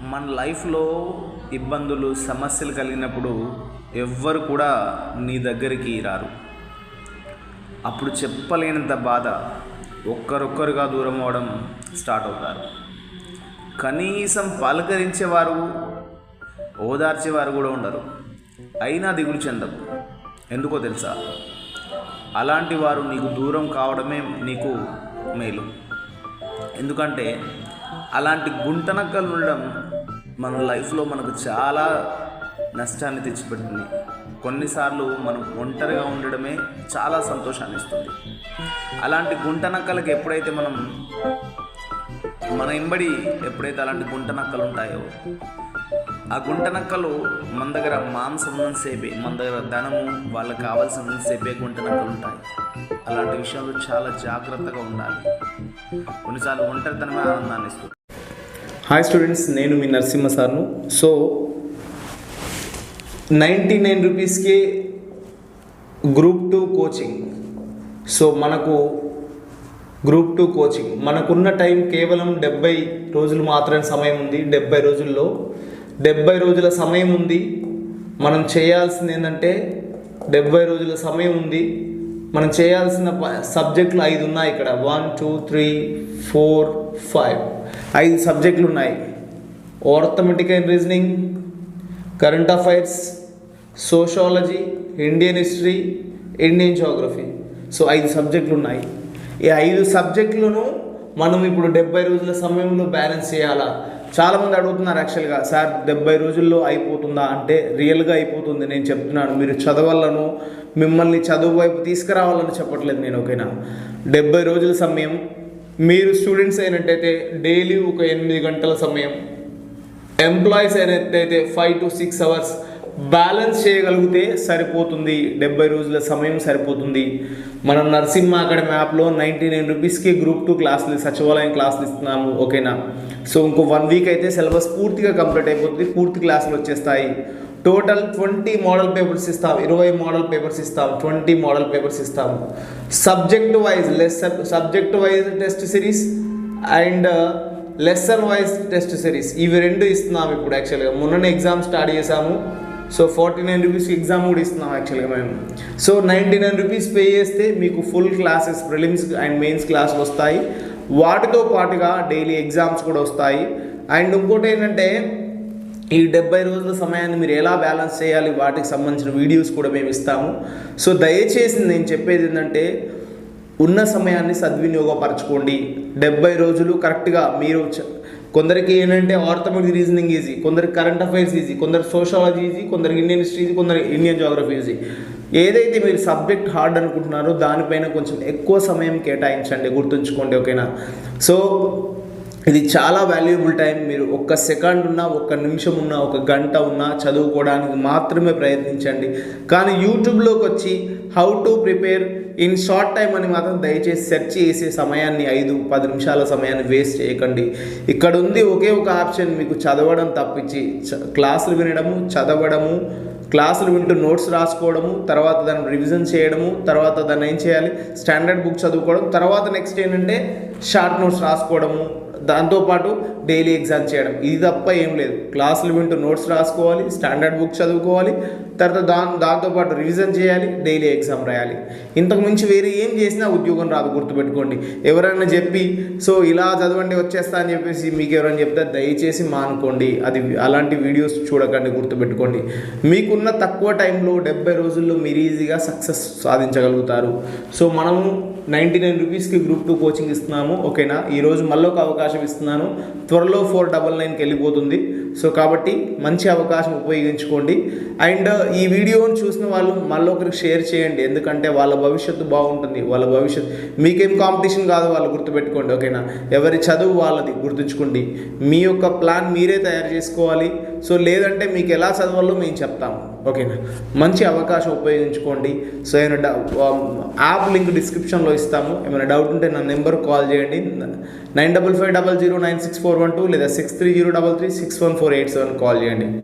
మన లైఫ్లో ఇబ్బందులు సమస్యలు కలిగినప్పుడు ఎవ్వరు కూడా నీ దగ్గరికి రారు. అప్పుడు చెప్పలేనంత బాధ ఒక్కరొక్కరుగా దూరం అవడం స్టార్ట్ అవుతారు. కనీసం పలకరించేవారు ఓదార్చేవారు కూడా ఉండరు. అయినా దిగులు చెందవు ఎందుకో తెలుసా? అలాంటి వారు నీకు దూరం కావడమే నీకు మేలు. ఎందుకంటే అలాంటి గుంటనక్కలు ఉండడం మన లైఫ్లో మనకు చాలా నష్టాన్ని తెచ్చిపెడుతుంది. కొన్నిసార్లు మనం ఒంటరిగా ఉండడమే చాలా సంతోషాన్ని ఇస్తుంది. అలాంటి గుంటనక్కలకి ఎప్పుడైతే మనం మన ఎంబడి ఎప్పుడైతే అలాంటి గుంటనక్కలు ఉంటాయో ఆ గుంటనక్కలు మన దగ్గర మాంసం సేపే మన దగ్గర ధనము వాళ్ళకి కావాల్సిన సేపే గుంటనక్కలు ఉంటాయి. అలాంటి విషయంలో చాలా జాగ్రత్తగా ఉండాలి. కొన్నిసార్లు ఒంటరితనమే ఆనందాన్ని ఇస్తుంది. హాయ్ స్టూడెంట్స్ నేను మీ నరసింహ సార్ను. సో నైంటీ నైన్ రూపీస్కి గ్రూప్ టూ కోచింగ్ సో మనకు గ్రూప్ టూ కోచింగ్ మనకున్న టైం కేవలం డెబ్బై రోజులు మాత్రమే సమయం ఉంది. డెబ్బై రోజుల్లో డెబ్బై రోజుల సమయం ఉంది. మనం చేయాల్సింది ఏంటంటే డెబ్బై రోజుల సమయం ఉంది. మనం చేయాల్సిన సబ్జెక్టులు ఐదు ఉన్నాయి ఇక్కడ. One two three four five ఐదు సబ్జెక్టులు ఉన్నాయి. Arithmetic and reasoning current affairs sociology Indian history Indian geography so ఐదు సబ్జెక్టులు ఉన్నాయి. ఈ ఐదు సబ్జెక్టులను మనం ఇప్పుడు డెబ్బై రోజుల సమయంలో బ్యాలెన్స్ చేయాలా? చాలామంది అడుగుతున్నారు యాక్చువల్గా సార్ డెబ్బై రోజుల్లో అయిపోతుందా? అంటే రియల్గా అయిపోతుంది. నేను చెప్తున్నాను. మీరు చదవాలను మిమ్మల్ని చదువు వైపు తీసుకురావాలని చెప్పట్లేదు నేను ఓకేనా? డెబ్బై రోజుల సమయం మీరు స్టూడెంట్స్ అయినట్టయితే డైలీ ఒక ఎనిమిది గంటల సమయం ఎంప్లాయీస్ అయినట్టయితే five to six hours balance చేయగలిగితే సరిపోతుంది. డెబ్బై రోజుల సమయం సరిపోతుంది. మనం నరసింహ అకాడమీ యాప్లో నైంటీ నైన్ రూపీస్కి గ్రూప్ టూ క్లాసులు సచివాలయం క్లాసులు ఇస్తున్నాము. ఓకేనా సో ఇంకో వన్ వీక్ అయితే సిలబస్ పూర్తిగా కంప్లీట్ అయిపోతుంది. పూర్తి క్లాసులు వచ్చేస్తాయి. టోటల్ ట్వంటీ మోడల్ పేపర్స్ ఇస్తాం ఇరవై మోడల్ పేపర్స్ ఇస్తాం ట్వంటీ మోడల్ పేపర్స్ ఇస్తాం. Subject wise less subject wise test series and lesson wise test series ఇవి రెండు ఇస్తున్నాం ఇప్పుడు యాక్చువల్గా మొన్ననే ఎగ్జామ్ స్టార్ట్ చేసాము సో ఫార్టీ నైన్ రూపీస్కి ఎగ్జామ్ కూడా ఇస్తున్నాం యాక్చువల్గా మేము. So ninety nine rupees pay చేస్తే మీకు full classes prelims and mains క్లాసులు వస్తాయి. వాటితో పాటుగా డైలీ ఎగ్జామ్స్ కూడా వస్తాయి. అండ్ ఇంకోటి ఏంటంటే ఈ డెబ్బై రోజుల సమయాన్ని మీరు ఎలా బ్యాలెన్స్ చేయాలి? వాటికి సంబంధించిన వీడియోస్ కూడా మేము ఇస్తాము. సో దయచేసి నేను చెప్పేది ఏంటంటే ఉన్న సమయాన్ని సద్వినియోగపరచుకోండి. డెబ్బై రోజులు కరెక్ట్గా మీరు కొందరికి ఏంటంటే ఆర్థమెటిక్ రీజనింగ్ ఈజీ కొందరికి కరెంట్ అఫైర్స్ ఈజీ కొందరు సోషాలజీ ఈజీ కొందరికి ఇండియన్ హిస్టరీ ఈజీ కొందరు ఇండియన్ జోగ్రఫీ ఈజీ. ఏదైతే మీరు సబ్జెక్ట్ హార్డ్ అనుకుంటున్నారో దానిపైన కొంచెం ఎక్కువ సమయం కేటాయించండి గుర్తుంచుకోండి ఓకేనా? సో ఇది చాలా వాల్యుయబుల్ టైం మీరు ఒక్క సెకండ్ ఉన్నా ఒక్క నిమిషం ఉన్నా ఒక గంట ఉన్నా చదువుకోవడానికి మాత్రమే ప్రయత్నించండి. కానీ యూట్యూబ్లోకి వచ్చి how to prepare in short time అని మాత్రం దయచేసి సెర్చ్ చేసే సమయాన్ని ఐదు పది నిమిషాల సమయాన్ని వేస్ట్ చేయకండి. ఇక్కడ ఉంది ఒకే ఒక ఆప్షన్ మీకు చదవడం తప్పించి క్లాసులు వినడము చదవడము క్లాసులు వింటూ నోట్స్ రాసుకోవడము తర్వాత దాన్ని రివిజన్ చేయడము తర్వాత దాన్ని ఏం చేయాలి? స్టాండర్డ్ బుక్ చదువుకోవడం తర్వాత నెక్స్ట్ ఏంటంటే షార్ట్ నోట్స్ రాసుకోవడము దాంతోపాటు డైలీ ఎగ్జామ్ చేయడం. ఇది తప్ప ఏం లేదు. క్లాసులు వింటూ నోట్స్ రాసుకోవాలి స్టాండర్డ్ బుక్ చదువుకోవాలి తర్వాత దా దాంతోపాటు రివిజన్ చేయాలి డైలీ ఎగ్జామ్ రాయాలి. ఇంతకు మించి వేరే ఏం చేసినా ఉద్యోగం రాదు గుర్తుపెట్టుకోండి. ఎవరైనా చెప్పి సో ఇలా చదవండి వచ్చేస్తా అని చెప్పేసి మీకు ఎవరైనా చెప్తే దయచేసి మానుకోండి. అది అలాంటి వీడియోస్ చూడకండి గుర్తుపెట్టుకోండి. మీకున్న తక్కువ టైంలో డెబ్బై రోజుల్లో మీరు ఈజీగా సక్సెస్ సాధించగలుగుతారు. సో మనము నైంటీ నైన్ రూపీస్కి గ్రూప్ టూ కోచింగ్ ఇస్తున్నాము ఓకేనా? ఈరోజు మళ్ళీ ఒక అవకాశం ఇస్తున్నాను. త్వరలో ఫోర్ డబల్ నైన్కి వెళ్ళిపోతుంది. సో కాబట్టి మంచి అవకాశం ఉపయోగించుకోండి. అండ్ ఈ వీడియోని చూసిన వాళ్ళు మళ్ళీ ఒకరికి షేర్ చేయండి. ఎందుకంటే వాళ్ళ భవిష్యత్తు బాగుంటుంది. వాళ్ళ భవిష్యత్తు మీకేం కాంపిటీషన్ కాదు వాళ్ళు గుర్తుపెట్టుకోండి ఓకేనా? ఎవరి చదువు వాళ్ళది గుర్తుంచుకోండి. మీ యొక్క ప్లాన్ మీరే తయారు చేసుకోవాలి. సో లేదంటే మీకు ఎలా చదవాలో మేము చెప్తాము ఓకేనా? మంచి అవకాశం ఉపయోగించుకోండి. సో ఏమైనా డౌ- um, యాప్ లింక్ డిస్క్రిప్షన్లో ఇస్తాము. ఏమైనా డౌట్ ఉంటే నా నెంబర్ కాల్ చేయండి. Nine double five double zero nine six four one two లేదా six three zero double three six one four eight seven call చేయండి.